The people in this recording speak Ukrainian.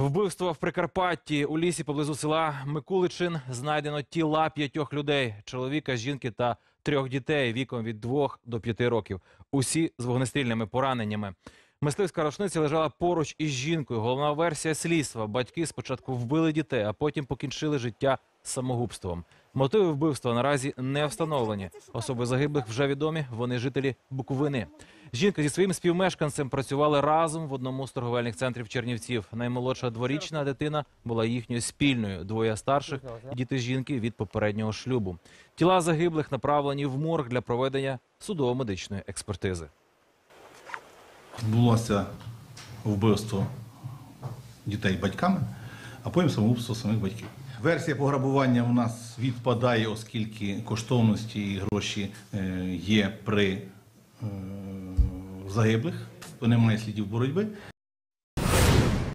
Вбивство в Прикарпатті у лісі поблизу села Микуличин знайдено тіла п'ятьох людей: чоловіка, жінки та трьох дітей віком від двох до п'яти років. Усі з вогнестрільними пораненнями. Мисливська рушниця лежала поруч із жінкою. Головна версія слідства: батьки спочатку вбили дітей, а потім покінчили життя самогубством. Мотиви вбивства наразі не встановлені. Особи загиблих вже відомі. Вони жителі Буковини. Жінка зі своїм співмешканцем працювали разом в одному з торговельних центрів Чернівців. Наймолодша дворічна дитина була їхньою спільною. Двоє старших діти жінки від попереднього шлюбу. Тіла загиблих направлені в морг для проведення судово-медичної експертизи. Відбулося вбивство дітей батьками, а потім самогубство самих батьків. Версія пограбування у нас відпадає, оскільки коштовності і гроші е, є при загиблих, то немає слідів боротьби.